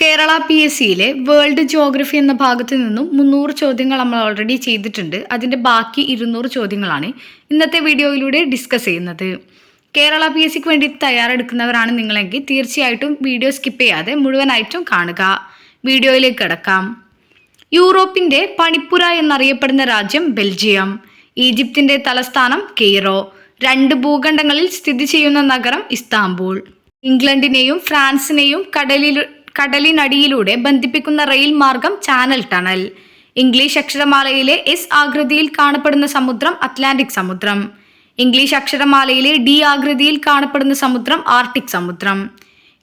Kerala P S സിയിലെ world geography എന്ന ഭാഗത്ത് നിന്നും മുന്നൂറ് ചോദ്യങ്ങൾ നമ്മൾ ഓൾറെഡി ചെയ്തിട്ടുണ്ട്. അതിന്റെ ബാക്കി ഇരുന്നൂറ് ചോദ്യങ്ങളാണ് ഇന്നത്തെ വീഡിയോയിലൂടെ ഡിസ്കസ് ചെയ്യുന്നത്. കേരള പി എസ് സിക്ക് വേണ്ടി തയ്യാറെടുക്കുന്നവരാണ് നിങ്ങളെങ്കിൽ തീർച്ചയായിട്ടും വീഡിയോ സ്കിപ്പ് ചെയ്യാതെ മുഴുവനായിട്ടും കാണുക. വീഡിയോയിലേക്ക് കിടക്കാം. യൂറോപ്പിന്റെ പണിപ്പുര എന്നറിയപ്പെടുന്ന രാജ്യം ബെൽജിയം. ഈജിപ്തിന്റെ തലസ്ഥാനം കെയ്റോ. രണ്ട് ഭൂഖണ്ഡങ്ങളിൽ സ്ഥിതി ചെയ്യുന്ന നഗരം ഇസ്താംബൂൾ. ഇംഗ്ലണ്ടിനെയും ഫ്രാൻസിനെയും കടലിൽ കടലിനടിയിലൂടെ ബന്ധിപ്പിക്കുന്ന റെയിൽ മാർഗം ചാനൽ ടണൽ. ഇംഗ്ലീഷ് അക്ഷരമാലയിലെ എസ് ആകൃതിയിൽ കാണപ്പെടുന്ന സമുദ്രം അറ്റ്ലാന്റിക് സമുദ്രം. ഇംഗ്ലീഷ് അക്ഷരമാലയിലെ ഡി ആകൃതിയിൽ കാണപ്പെടുന്ന സമുദ്രം ആർട്ടിക് സമുദ്രം.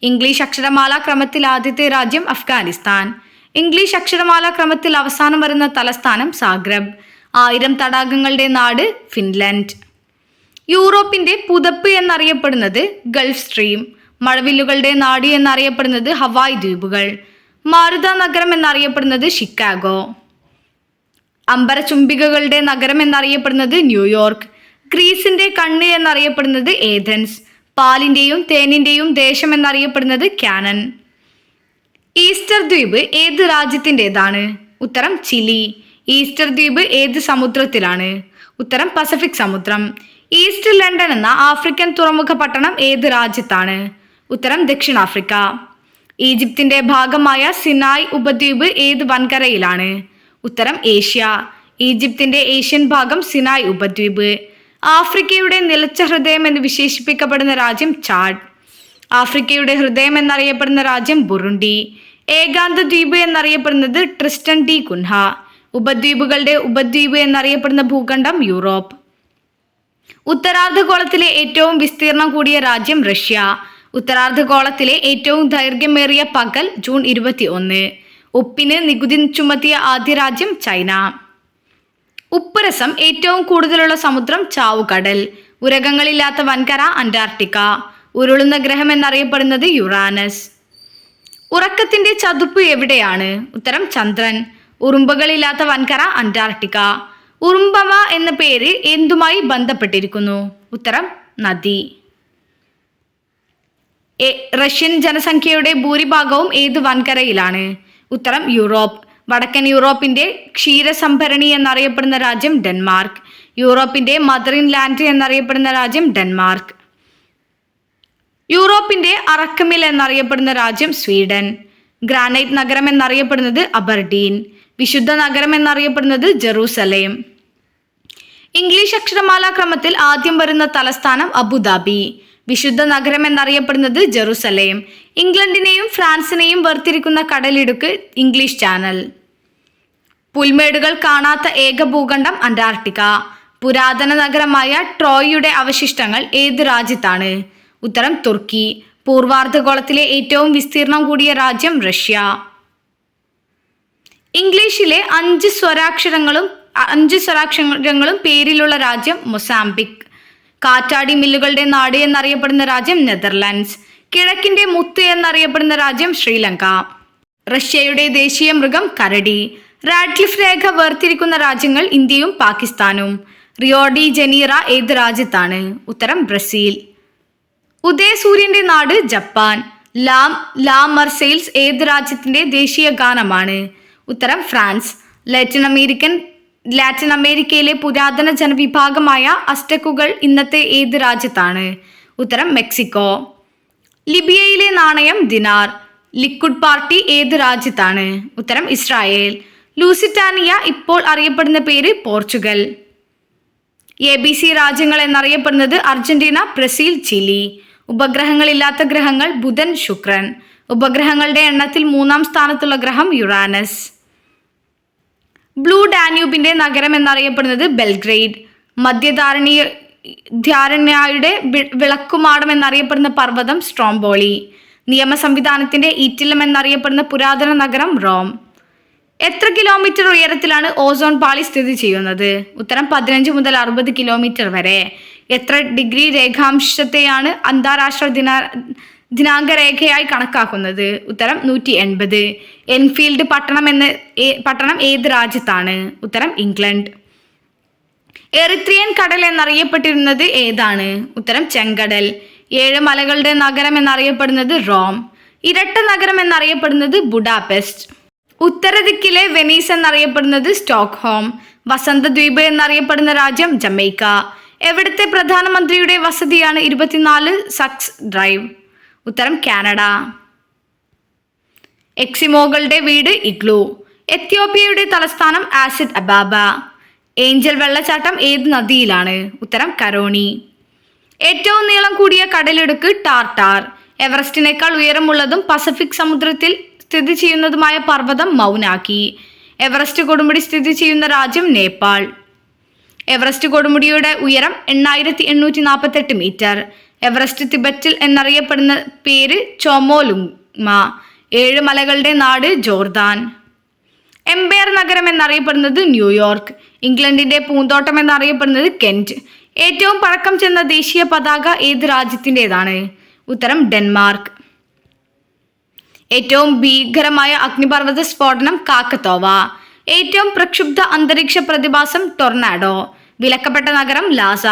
ഇംഗ്ലീഷ് അക്ഷരമാല ക്രമത്തിൽ ആദ്യത്തെ രാജ്യം അഫ്ഗാനിസ്ഥാൻ. ഇംഗ്ലീഷ് അക്ഷരമാല ക്രമത്തിൽ അവസാനം വരുന്ന തലസ്ഥാനം സാഗ്രബ്. ആയിരം തടാകങ്ങളുടെ നാട് ഫിൻലൻഡ്. യൂറോപ്പിന്റെ പുതപ്പ് എന്നറിയപ്പെടുന്നത് ഗൾഫ് സ്ട്രീം. മഴവില്ലുകളുടെ നാടി എന്നറിയപ്പെടുന്നത് ഹവായ് ദ്വീപുകൾ. മാരുത നഗരം എന്നറിയപ്പെടുന്നത് ഷിക്കാഗോ. അമ്പരചുംബികകളുടെ നഗരം എന്നറിയപ്പെടുന്നത് ന്യൂയോർക്ക്. ഗ്രീസിന്റെ കണ്ണ് എന്നറിയപ്പെടുന്നത് ഏഥൻസ്. പാലിന്റെയും തേനിന്റെയും ദേശം എന്നറിയപ്പെടുന്നത് ക്യാനൻ ഈസ്റ്റർ ദ്വീപ് ഏത് രാജ്യത്തിന്റെതാണ് ഉത്തരം ചിലി. ഈസ്റ്റർ ദ്വീപ് ഏത് സമുദ്രത്തിലാണ്? ഉത്തരം പസഫിക് സമുദ്രം. ഈസ്റ്റ് ലണ്ടൻ എന്ന ആഫ്രിക്കൻ തുറമുഖ പട്ടണം ഏത് രാജ്യത്താണ്? ഉത്തരം ദക്ഷിണാഫ്രിക്ക. ഈജിപ്തിന്റെ ഭാഗമായ സിനായ് ഉപദ്വീപ് ഏത് വൻകരയിലാണ്? ഉത്തരം ഏഷ്യ. ഈജിപ്തിന്റെ ഏഷ്യൻ ഭാഗം സിനായ് ഉപദ്വീപ്. ആഫ്രിക്കയുടെ നിലച്ച ഹൃദയം എന്ന് വിശേഷിപ്പിക്കപ്പെടുന്ന രാജ്യം ചാഡ്. ആഫ്രിക്കയുടെ ഹൃദയം എന്നറിയപ്പെടുന്ന രാജ്യം ബുറുണ്ടി. ഏകാന്ത ദ്വീപ് എന്നറിയപ്പെടുന്നത് ട്രിസ്റ്റൻ ഡി കുൻഹ ഉപദ്വീപുകളുടെ ഉപദ്വീപ് എന്നറിയപ്പെടുന്ന ഭൂഖണ്ഡം യൂറോപ്പ്. ഉത്തരാർദ്ധഗോളത്തിലെ ഏറ്റവും വിസ്തീർണം കൂടിയ രാജ്യം റഷ്യ. ഉത്തരാർദ്ധഗോളത്തിലെ ഏറ്റവും ദൈർഘ്യമേറിയ പകൽ ജൂൺ ഇരുപത്തി ഒന്ന് ഉപ്പിന് നികുതി ചുമത്തിയ ആദ്യ രാജ്യം ചൈന. ഉപ്പുരസം ഏറ്റവും കൂടുതലുള്ള സമുദ്രം ചാവുകടൽ. ഉരകങ്ങളില്ലാത്ത വൻകര അന്റാർട്ടിക്ക. ഉരുളുന്ന ഗ്രഹം എന്നറിയപ്പെടുന്നത് യുറാനസ്. ഉറക്കത്തിന്റെ ചതുപ്പ് എവിടെയാണ്? ഉത്തരം ചന്ദ്രൻ. ഉറുമ്പുകളില്ലാത്ത വൻകര അന്റാർട്ടിക്ക. ഉറുമ്പവ എന്ന പേര് എന്തുമായി ബന്ധപ്പെട്ടിരിക്കുന്നു? ഉത്തരം നദി. റഷ്യൻ ജനസംഖ്യയുടെ ഭൂരിഭാഗവും ഏത് വൻകരയിലാണ്? ഉത്തരം യൂറോപ്പ്. വടക്കൻ യൂറോപ്പിന്റെ ക്ഷീരസംഭരണി എന്നറിയപ്പെടുന്ന രാജ്യം ഡെൻമാർക്ക്. യൂറോപ്പിന്റെ മദറിൻ ലാൻഡ് എന്നറിയപ്പെടുന്ന രാജ്യം ഡെൻമാർക്ക്. യൂറോപ്പിന്റെ അറക്കമിൽ എന്നറിയപ്പെടുന്ന രാജ്യം സ്വീഡൻ. ഗ്രാനൈറ്റ് നഗരം എന്നറിയപ്പെടുന്നത് അബർഡീൻ. വിശുദ്ധ നഗരം എന്നറിയപ്പെടുന്നത് ജെറൂസലേം. ഇംഗ്ലീഷ് അക്ഷരമാലാക്രമത്തിൽ ആദ്യം വരുന്ന തലസ്ഥാനം അബുദാബി. വിശുദ്ധ നഗരം എന്നറിയപ്പെടുന്നത് ജെറുസലേം. ഇംഗ്ലണ്ടിനെയും ഫ്രാൻസിനെയും വേർതിരിക്കുന്ന കടലിടുക്ക് ഇംഗ്ലീഷ് ചാനൽ. പുൽമേടുകൾ കാണാത്ത ഏക ഭൂഖണ്ഡം അന്റാർട്ടിക്ക. പുരാതന നഗരമായ ട്രോയിയുടെ അവശിഷ്ടങ്ങൾ ഏത് രാജ്യത്താണ്? ഉത്തരം തുർക്കി. പൂർവാർദ്ധഗോളത്തിലെ ഏറ്റവും വിസ്തീർണം കൂടിയ രാജ്യം റഷ്യ. ഇംഗ്ലീഷിലെ അഞ്ച് സ്വരാക്ഷരങ്ങളും അഞ്ച് സ്വരാക്ഷരങ്ങളും പേരിലുള്ള രാജ്യം മൊസാംബിക്. കാറ്റാടി മില്ലുകളുടെ നാട് എന്നറിയപ്പെടുന്ന രാജ്യം നെതർലാൻഡ്സ് കിഴക്കിന്റെ മുത്ത് എന്നറിയപ്പെടുന്ന രാജ്യം ശ്രീലങ്ക. റഷ്യയുടെ ദേശീയ മൃഗം കരടി. റാഡ്ലിഫ് രേഖ വേർതിരിക്കുന്ന രാജ്യങ്ങൾ ഇന്ത്യയും പാകിസ്ഥാനും. റിയോഡി ജനീറ ഏത് രാജ്യത്താണ്? ഉത്തരം ബ്രസീൽ. ഉദയസൂര്യന്റെ നാട് ജപ്പാൻ. ലാം ലാ മർസെയിൽസ് ഏത് രാജ്യത്തിന്റെ ദേശീയ ഗാനമാണ്? ഉത്തരം ഫ്രാൻസ്. ലാറ്റിൻ അമേരിക്കൻ ലാറ്റിൻ അമേരിക്കയിലെ പുരാതന ജനവിഭാഗമായ അസ്റ്റക്കുകൾ ഇന്നത്തെ ഏത് രാജ്യത്താണ്? ഉത്തരം മെക്സിക്കോ. ലിബിയയിലെ നാണയം ദിനാർ. ലിക്വിഡ് പാർട്ടി ഏത് രാജ്യത്താണ്? ഉത്തരം ഇസ്രായേൽ. ലൂസിറ്റാനിയ ഇപ്പോൾ അറിയപ്പെടുന്ന പേര് പോർച്ചുഗൽ. എ ബി സി രാജ്യങ്ങൾ എന്നറിയപ്പെടുന്നത് അർജന്റീന ബ്രസീൽ ചിലി. ഉപഗ്രഹങ്ങളില്ലാത്ത ഗ്രഹങ്ങൾ ബുധൻ ശുക്രൻ. ഉപഗ്രഹങ്ങളുടെ എണ്ണത്തിൽ മൂന്നാം സ്ഥാനത്തുള്ള ഗ്രഹം യുറാനസ്. ബ്ലൂ ഡാന്യൂബിന്റെ നഗരം എന്നറിയപ്പെടുന്നത് ബെൽഗ്രേഡ്. മധ്യധാരണീയ ധാരണയുടെ വിളക്കുമാടം എന്നറിയപ്പെടുന്ന പർവതം സ്ട്രോംബോളി. നിയമ സംവിധാനത്തിന്റെ ഈറ്റിലം എന്നറിയപ്പെടുന്ന പുരാതന നഗരം റോം. എത്ര കിലോമീറ്റർ ഉയരത്തിലാണ് ഓസോൺ പാളി സ്ഥിതി ചെയ്യുന്നത്? ഉത്തരം പതിനഞ്ച് മുതൽ അറുപത് കിലോമീറ്റർ വരെ. എത്ര ഡിഗ്രി രേഖാംശത്തെയാണ് അന്താരാഷ്ട്ര ദിന ദിനാങ്ക രേഖയായി കണക്കാക്കുന്നത് ഉത്തരം നൂറ്റി എൺപത് എൻഫീൽഡ് പട്ടണം എന്ന് പട്ടണം ഏത് രാജ്യത്താണ്? ഉത്തരം ഇംഗ്ലണ്ട്. എറിത്രിയൻ കടൽ എന്നറിയപ്പെട്ടിരുന്നത് ഏതാണ്? ഉത്തരം ചെങ്കടൽ. ഏഴ് മലകളുടെ നഗരം എന്നറിയപ്പെടുന്നത് റോം. ഇരട്ട നഗരം എന്നറിയപ്പെടുന്നത് ബുഡാപെസ്റ്റ്. ഉത്തരദിക്കിലെ വെനീസ് എന്നറിയപ്പെടുന്നത് സ്റ്റോക്ക്ഹോം. വസന്തദ്വീപ് എന്നറിയപ്പെടുന്ന രാജ്യം ജമൈക്ക. എവിടുത്തെ പ്രധാനമന്ത്രിയുടെ വസതിയാണ് ഇരുപത്തിനാല് സക്സ് ഡ്രൈവ്? ഉത്തരം കാനഡ. എക്സിമോകളുടെ വീട് ഇഗ്ലു. എത്യോപ്യയുടെ തലസ്ഥാനം ആസിഡ് അബാബ. ഏഞ്ചൽ വെള്ളച്ചാട്ടം ഏത് നദിയിലാണ്? ഉത്തരം കരോണി. ഏറ്റവും നീളം കൂടിയ കടലിടുക്ക് ടാർട്ടാർ. എവറസ്റ്റിനേക്കാൾ ഉയരമുള്ളതും പസഫിക് സമുദ്രത്തിൽ സ്ഥിതി ചെയ്യുന്നതുമായ പർവതം മൗനാക്കി. എവറസ്റ്റ് കൊടുമുടി സ്ഥിതി ചെയ്യുന്ന രാജ്യം നേപ്പാൾ. എവറസ്റ്റ് കൊടുമുടിയുടെ ഉയരം എണ്ണായിരത്തി എണ്ണൂറ്റി നാൽപ്പത്തെട്ട് മീറ്റർ. എവറസ്റ്റ് തിബറ്റിൽ എന്നറിയപ്പെടുന്ന പേര് ചോമോലുങ്മ ഏഴ് മലകളുടെ നാട് ജോർദാൻ. എംപയർ നഗരം എന്നറിയപ്പെടുന്നത് ന്യൂയോർക്ക്. ഇംഗ്ലണ്ടിന്റെ പൂന്തോട്ടം എന്നറിയപ്പെടുന്നത് കെന്റ്. ഏറ്റവും പഴക്കം ചെന്ന ദേശീയ പതാക ഏത് രാജ്യത്തിന്റെതാണ്? ഉത്തരം ഡെൻമാർക്ക്. ഏറ്റവും ഭീകരമായ അഗ്നിപർവത സ്ഫോടനം കാക്കത്തോവ. ഏറ്റവും പ്രക്ഷുബ്ധ അന്തരീക്ഷ പ്രതിഭാസം ടൊർണാഡോ. വിലക്കപ്പെട്ട നഗരം ലാസ.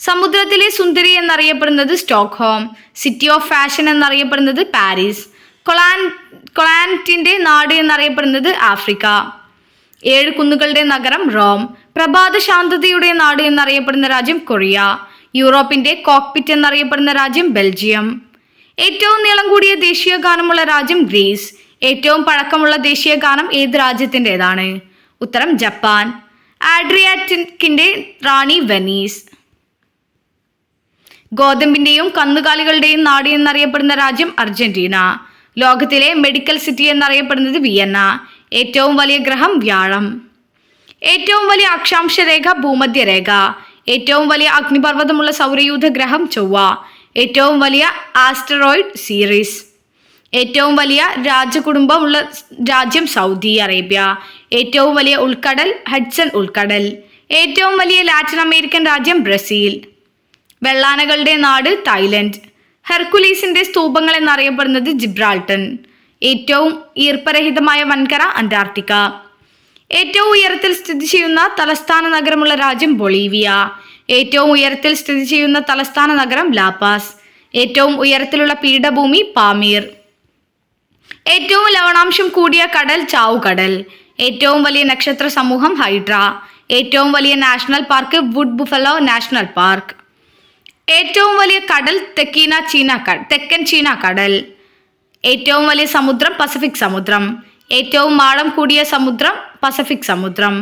സമുദ്രത്തിലെ സുന്ദരി എന്നറിയപ്പെടുന്നത് സ്റ്റോക്ക്ഹോം സിറ്റി ഓഫ് ഫാഷൻ എന്നറിയപ്പെടുന്നത് പാരീസ് കൊളാൻ കൊളാന്റിന്റെ നാട് എന്നറിയപ്പെടുന്നത് ആഫ്രിക്ക. ഏഴ് കുന്നുകളുടെ നഗരം റോം പ്രഭാത ശാന്തതയുടെ നാട് എന്നറിയപ്പെടുന്ന രാജ്യം കൊറിയ യൂറോപ്പിന്റെ കോക്പിറ്റ് എന്നറിയപ്പെടുന്ന രാജ്യം ബെൽജിയം. ഏറ്റവും നീളം കൂടിയ ദേശീയ ഗാനമുള്ള രാജ്യം ഗ്രീസ് ഏറ്റവും പഴക്കമുള്ള ദേശീയ ഗാനം ഏത് രാജ്യത്തിന്റെതാണ്? ഉത്തരം ജപ്പാൻ. ആഡ്രിയാറ്റിക്കിന്റെ റാണി വെനീസ്. ഗോതമ്പിന്റെയും കന്നുകാലികളുടെയും നാട് എന്നറിയപ്പെടുന്ന രാജ്യം അർജന്റീന. ലോകത്തിലെ മെഡിക്കൽ സിറ്റി എന്നറിയപ്പെടുന്നത് വിയന്ന. ഏറ്റവും വലിയ ഗ്രഹം വ്യാഴം. ഏറ്റവും വലിയ അക്ഷാംശ രേഖ ഭൂമധ്യരേഖ. ഏറ്റവും വലിയ അഗ്നിപർവതമുള്ള സൗരയൂഥ ഗ്രഹം ചൊവ്വ. ഏറ്റവും വലിയ ആസ്റ്ററോയിഡ് സീരീസ്. ഏറ്റവും വലിയ രാജകുടുംബമുള്ള രാജ്യം സൗദി അറേബ്യ. ഏറ്റവും വലിയ ഉൾക്കടൽ ഹഡ്സൺ ഉൾക്കടൽ. ഏറ്റവും വലിയ ലാറ്റിൻ അമേരിക്കൻ രാജ്യം ബ്രസീൽ. വെള്ളാനകളുടെ നാട് തായ്ലൻഡ്. ഹെർക്കുലീസിന്റെ സ്തൂപങ്ങൾ എന്നറിയപ്പെടുന്നത് ജിബ്രാൾട്ടൺ ഏറ്റവും ഈർപ്പരഹിതമായ വൻകര അന്റാർട്ടിക്ക. ഏറ്റവും ഉയരത്തിൽ സ്ഥിതി ചെയ്യുന്ന തലസ്ഥാന നഗരമുള്ള രാജ്യം ബൊളീവിയ. ഏറ്റവും ഉയരത്തിൽ സ്ഥിതി ചെയ്യുന്ന തലസ്ഥാന നഗരം ലാപാസ്. ഏറ്റവും ഉയരത്തിലുള്ള പീഠഭൂമി പാമീർ. ഏറ്റവും ലവണാംശം കൂടിയ കടൽ ചാവുകടൽ. ഏറ്റവും വലിയ നക്ഷത്ര സമൂഹം ഹൈഡ്ര. ഏറ്റവും വലിയ national park Wood Buffalo national park. ഏറ്റവും വലിയ കടൽ തെക്കീന ചീനാക്കടൽ തെക്കൻ ചീന കടൽ. ഏറ്റവും വലിയ സമുദ്രം പസഫിക് സമുദ്രം. ഏറ്റവും ആഴം കൂടിയ സമുദ്രം പസഫിക് സമുദ്രം.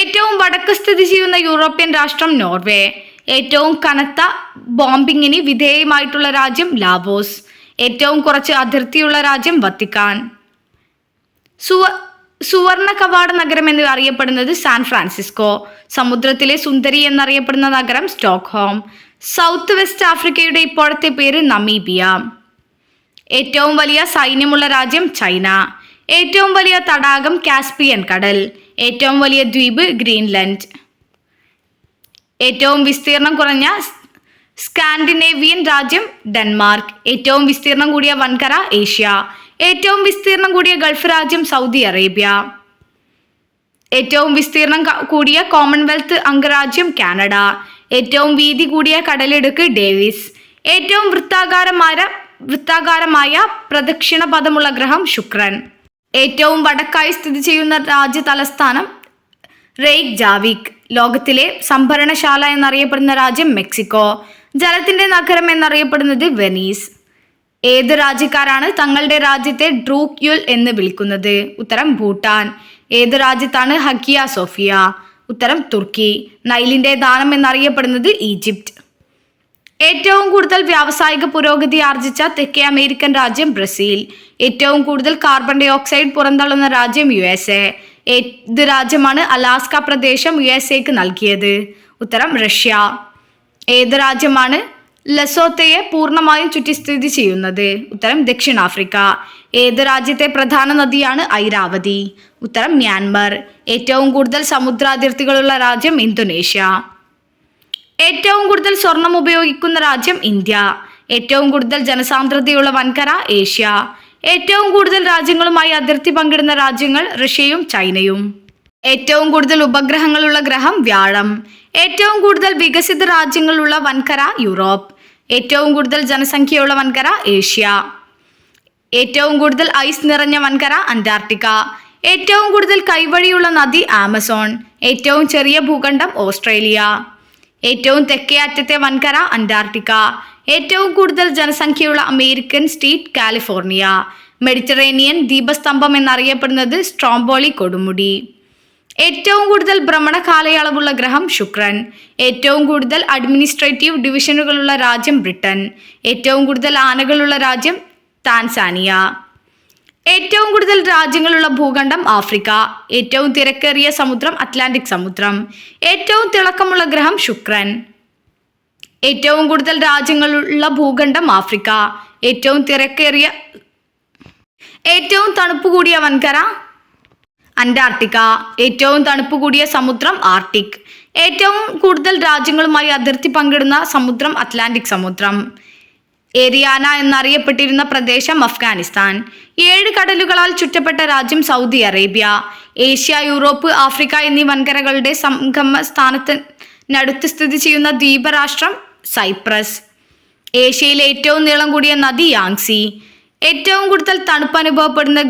ഏറ്റവും വടക്ക് സ്ഥിതി ചെയ്യുന്ന യൂറോപ്യൻ രാഷ്ട്രം നോർവേ. ഏറ്റവും കനത്ത ബോംബിങ്ങിന് വിധേയമായിട്ടുള്ള രാജ്യം ലാവോസ്. ഏറ്റവും കുറച്ച് അതിർത്തിയുള്ള രാജ്യം വത്തിക്കാൻ. സുവ സുവർണ കവാട നഗരം എന്ന് അറിയപ്പെടുന്നത് സാൻ ഫ്രാൻസിസ്കോ. സമുദ്രത്തിലെ സുന്ദരി എന്നറിയപ്പെടുന്ന നഗരം സ്റ്റോക്ക്ഹോം. സൗത്ത് വെസ്റ്റ് ആഫ്രിക്കയുടെ ഇപ്പോഴത്തെ പേര് നമീബിയ. ഏറ്റവും വലിയ സൈന്യമുള്ള രാജ്യം ചൈന. ഏറ്റവും വലിയ തടാകം കാസ്പിയൻ കടൽ. ഏറ്റവും വലിയ ദ്വീപ് ഗ്രീൻലൻഡ്. ഏറ്റവും വിസ്തീർണം കുറഞ്ഞ സ്കാൻഡിനേവിയൻ രാജ്യം ഡെൻമാർക്ക്. ഏറ്റവും വിസ്തീർണം കൂടിയ വൻകര ഏഷ്യ. ഏറ്റവും വിസ്തീർണം കൂടിയ ഗൾഫ് രാജ്യം സൗദി അറേബ്യ. ഏറ്റവും വിസ്തീർണം കൂടിയ കോമൺവെൽത്ത് അംഗരാജ്യം കാനഡ. ഏറ്റവും വീതി കൂടിയ കടലിടുക്ക് ഡേവിസ്. ഏറ്റവും വൃത്താകാരമായ വൃത്താകാരമായ പ്രദക്ഷിണ പദമുള്ള ഗ്രഹം ശുക്രൻ. ഏറ്റവും വടക്കായി സ്ഥിതി ചെയ്യുന്ന രാജ്യ തലസ്ഥാനം റെയ്ക് ജാവിക്. ലോകത്തിലെ സംഭരണശാല എന്നറിയപ്പെടുന്ന രാജ്യം മെക്സിക്കോ. ജലത്തിന്റെ നഗരം എന്നറിയപ്പെടുന്നത് വെനീസ്. ഏത് രാജ്യക്കാരാണ് തങ്ങളുടെ രാജ്യത്തെ ഡ്രൂക്യുൽ എന്ന് വിളിക്കുന്നത്? ഉത്തരം ഭൂട്ടാൻ. ഏത് രാജ്യത്താണ് ഹക്കിയ സോഫിയ? ഉത്തരം തുർക്കി. നൈലിന്റെ ദാനം എന്നറിയപ്പെടുന്നത് ഈജിപ്റ്റ്. ഏറ്റവും കൂടുതൽ വ്യാവസായിക പുരോഗതി ആർജിച്ച തെക്കേ അമേരിക്കൻ രാജ്യം ബ്രസീൽ. ഏറ്റവും കൂടുതൽ കാർബൺ ഡൈ ഓക്സൈഡ് പുറന്തള്ളുന്ന രാജ്യം യു എസ് എ. ഏത് രാജ്യമാണ് അലാസ്ക പ്രദേശം യു എസ് എക്ക് നൽകിയത്? ഉത്തരം റഷ്യ. ഏത് രാജ്യമാണ് ലസോത്തയെ പൂർണമായും ചുറ്റി സ്ഥിതി ചെയ്യുന്നത്. ഉത്തരം ദക്ഷിണാഫ്രിക്ക. ഏത് രാജ്യത്തെ പ്രധാന നദിയാണ് ഐരാവതി? ഉത്തരം മ്യാൻമർ. ഏറ്റവും കൂടുതൽ സമുദ്രാതിർത്തികളുള്ള രാജ്യം ഇന്തോനേഷ്യ. ഏറ്റവും കൂടുതൽ സ്വർണം ഉപയോഗിക്കുന്ന രാജ്യം ഇന്ത്യ. ഏറ്റവും കൂടുതൽ ജനസാന്ദ്രതയുള്ള വൻകര ഏഷ്യ. ഏറ്റവും കൂടുതൽ രാജ്യങ്ങളുമായി അതിർത്തി പങ്കിടുന്ന രാജ്യങ്ങൾ റഷ്യയും ചൈനയും. ഏറ്റവും കൂടുതൽ ഉപഗ്രഹങ്ങളുള്ള ഗ്രഹം വ്യാഴം. ഏറ്റവും കൂടുതൽ വികസിത രാജ്യങ്ങളുള്ള വൻകര യൂറോപ്പ്. ഏറ്റവും കൂടുതൽ ജനസംഖ്യയുള്ള വൻകര ഏഷ്യ. ഏറ്റവും കൂടുതൽ ഐസ് നിറഞ്ഞ വൻകര അന്റാർട്ടിക്ക. ഏറ്റവും കൂടുതൽ കൈവഴിയുള്ള നദി ആമസോൺ. ഏറ്റവും ചെറിയ ഭൂഖണ്ഡം ഓസ്ട്രേലിയ. ഏറ്റവും തെക്കേ അറ്റത്തെ വൻകര അന്റാർട്ടിക്ക. ഏറ്റവും കൂടുതൽ ജനസംഖ്യയുള്ള അമേരിക്കൻ സ്റ്റേറ്റ് കാലിഫോർണിയ. മെഡിറ്ററേനിയൻ ദീപസ്തംഭം എന്നറിയപ്പെടുന്നത് സ്ട്രോംബോളി കൊടുമുടി. ഏറ്റവും കൂടുതൽ ഭ്രമണ കാലയളവുള്ള ഗ്രഹം ശുക്രൻ. ഏറ്റവും കൂടുതൽ അഡ്മിനിസ്ട്രേറ്റീവ് ഡിവിഷനുകളുള്ള രാജ്യം ബ്രിട്ടൻ. ഏറ്റവും കൂടുതൽ ആനകളുള്ള രാജ്യം താൻസാനിയ. ഏറ്റവും കൂടുതൽ രാജ്യങ്ങളുള്ള ഭൂഖണ്ഡം ആഫ്രിക്ക. ഏറ്റവും തിരക്കേറിയ സമുദ്രം അറ്റ്ലാന്റിക് സമുദ്രം. ഏറ്റവും തിളക്കമുള്ള ഗ്രഹം ശുക്രൻ. ഏറ്റവും കൂടുതൽ രാജ്യങ്ങളുള്ള ഭൂഖണ്ഡം ആഫ്രിക്ക. ഏറ്റവും തിരക്കേറിയ ഏറ്റവും തണുപ്പ് കൂടിയ വൻകര അന്റാർട്ടിക്ക ഏറ്റവും തണുപ്പ് കൂടിയ സമുദ്രം ആർട്ടിക്. ഏറ്റവും കൂടുതൽ രാജ്യങ്ങളുമായി അതിർത്തി പങ്കിടുന്ന സമുദ്രം അറ്റ്ലാന്റിക് സമുദ്രം. ഏരിയാന എന്നറിയപ്പെട്ടിരുന്ന പ്രദേശം അഫ്ഗാനിസ്ഥാൻ. ഏഴ് കടലുകളാൽ ചുറ്റപ്പെട്ട രാജ്യം Saudi Arabia. Asia Europe Africa എന്നീ വൻകരകളുടെ സംഗമ സ്ഥാനത്തിനടുത്ത് സ്ഥിതി ചെയ്യുന്ന ദ്വീപരാഷ്ട്രം സൈപ്രസ്. ഏഷ്യയിലെ ഏറ്റവും നീളം കൂടിയ നദി യാങ്സി. ഏറ്റവും കൂടുതൽ തണുപ്പ് അനുഭവപ്പെടുന്ന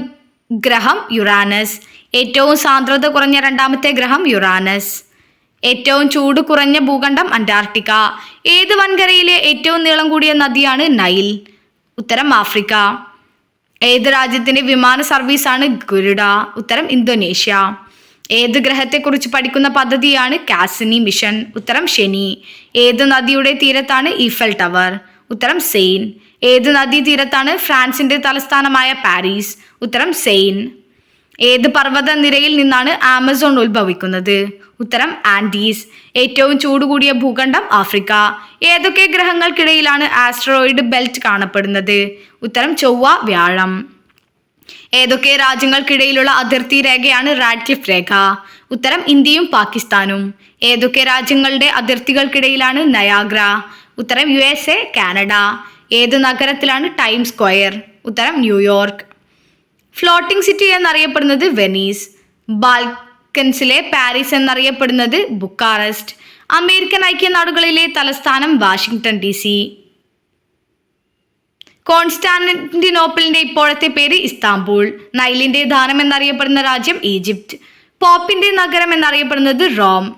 ഗ്രഹം യുറാനസ്. ഏറ്റവും സാന്ദ്രത കുറഞ്ഞ രണ്ടാമത്തെ ഗ്രഹം യുറാനസ്. ഏറ്റവും ചൂട് കുറഞ്ഞ ഭൂഖണ്ഡം അന്റാർട്ടിക്ക. ഏത് വൻകരയിലെ ഏറ്റവും നീളം കൂടിയ നദിയാണ് നൈൽ? ഉത്തരം ആഫ്രിക്ക. ഏത് രാജ്യത്തിന്റെ വിമാന സർവീസാണ് ഗുരുഡ? ഉത്തരം ഇന്തോനേഷ്യ. ഏത് ഗ്രഹത്തെക്കുറിച്ച് പഠിക്കുന്ന പദ്ധതിയാണ് കാസിനി മിഷൻ? ഉത്തരം ശനി. ഏത് നദിയുടെ തീരത്താണ് ഈഫൽ ടവർ? ഉത്തരം സെയിൻ. ഏത് നദീ തീരത്താണ് ഫ്രാൻസിന്റെ തലസ്ഥാനമായ പാരീസ്? ഉത്തരം സെയിൻ. ഏത് പർവത നിരയിൽ നിന്നാണ് ആമസോൺ ഉത്ഭവിക്കുന്നത്? ഉത്തരം ആൻഡീസ്. ഏറ്റവും ചൂട് കൂടിയ ഭൂഖണ്ഡം ആഫ്രിക്ക. ഏതൊക്കെ ഗ്രഹങ്ങൾക്കിടയിലാണ് ആസ്ട്രോയിഡ് ബെൽറ്റ് കാണപ്പെടുന്നത്? ഉത്തരം ചൊവ്വ വ്യാഴം. ഏതൊക്കെ രാജ്യങ്ങൾക്കിടയിലുള്ള അതിർത്തി രേഖയാണ് റാഡ്ക്ലിഫ് രേഖ? ഉത്തരം ഇന്ത്യയും പാകിസ്ഥാനും. ഏതൊക്കെ രാജ്യങ്ങളുടെ അതിർത്തികൾക്കിടയിലാണ് നയാഗ്ര? ഉത്തരം യു കാനഡ. ഏത് നഗരത്തിലാണ് ടൈം സ്ക്വയർ? ഉത്തരം ന്യൂയോർക്ക്. ഫ്ലോട്ടിംഗ് സിറ്റി എന്നറിയപ്പെടുന്നത് വെനീസ്. ബാൽക്കൻസിലെ പാരീസ് എന്നറിയപ്പെടുന്നത് ബുക്കാറസ്റ്റ്. അമേരിക്കൻ ഐക്യനാടുകളിലെ തലസ്ഥാനം വാഷിംഗ്ടൺ ഡി സി. കോൺസ്റ്റാന്റിനോപ്പിളിന്റെ ഇപ്പോഴത്തെ പേര് ഇസ്താംബൂൾ. നൈലിന്റെ ദാനം എന്നറിയപ്പെടുന്ന രാജ്യം ഈജിപ്റ്റ്. പോപ്പിന്റെ നഗരം എന്നറിയപ്പെടുന്നത് റോം.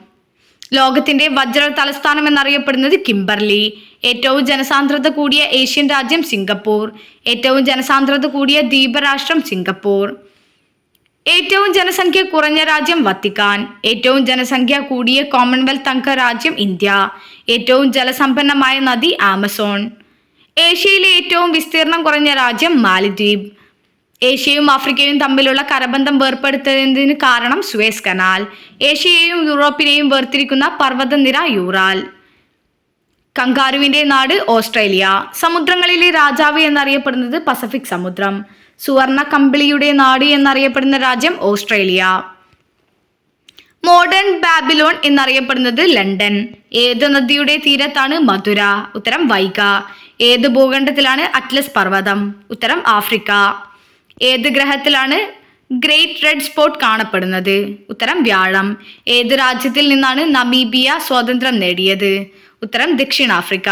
ലോകത്തിന്റെ വജ്ര തലസ്ഥാനം എന്നറിയപ്പെടുന്നത് കിംബർലി. ഏറ്റവും ജനസാന്ദ്രത കൂടിയ ഏഷ്യൻ രാജ്യം സിംഗപ്പൂർ. ഏറ്റവും ജനസാന്ദ്രത കൂടിയ ദ്വീപരാഷ്ട്രം സിംഗപ്പൂർ. ഏറ്റവും ജനസംഖ്യ കുറഞ്ഞ രാജ്യം വത്തിക്കാൻ. ഏറ്റവും ജനസംഖ്യ കൂടിയ കോമൺവെൽത്ത് അംഗ രാജ്യം ഇന്ത്യ. ഏറ്റവും ജലസമ്പന്നമായ നദി ആമസോൺ. ഏഷ്യയിലെ ഏറ്റവും വിസ്തീർണം കുറഞ്ഞ രാജ്യം മാലിദ്വീപ്. ഏഷ്യയും ആഫ്രിക്കയും തമ്മിലുള്ള കരബന്ധം വേർപ്പെടുത്തുന്നതിന് കാരണം സുവേസ് കനാൽ. ഏഷ്യയെയും യൂറോപ്പിനെയും വേർതിരിക്കുന്ന പർവതനിര യൂറാൽ. കങ്കാരുവിന്റെ നാട് ഓസ്ട്രേലിയ. സമുദ്രങ്ങളിലെ രാജാവ് എന്നറിയപ്പെടുന്നത് പസഫിക് സമുദ്രം. സുവർണ കമ്പിളിയുടെ നാട് എന്നറിയപ്പെടുന്ന രാജ്യം ഓസ്ട്രേലിയ. മോഡേൺ ബാബിലോൺ എന്നറിയപ്പെടുന്നത് ലണ്ടൻ. ഏത് നദിയുടെ തീരത്താണ് മധുര? ഉത്തരം വൈഗ. ഏത് ഭൂഖണ്ഡത്തിലാണ് അറ്റ്ലസ് പർവതം? ഉത്തരം ആഫ്രിക്ക. ഏത് ഗ്രഹത്തിലാണ് ഗ്രേറ്റ് റെഡ് സ്പോട്ട് കാണപ്പെടുന്നത്? ഉത്തരം വ്യാഴം. ഏത് രാജ്യത്തിൽ നിന്നാണ് നമീബിയ സ്വാതന്ത്ര്യം നേടിയത്? ഉത്തരം ദക്ഷിണാഫ്രിക്ക.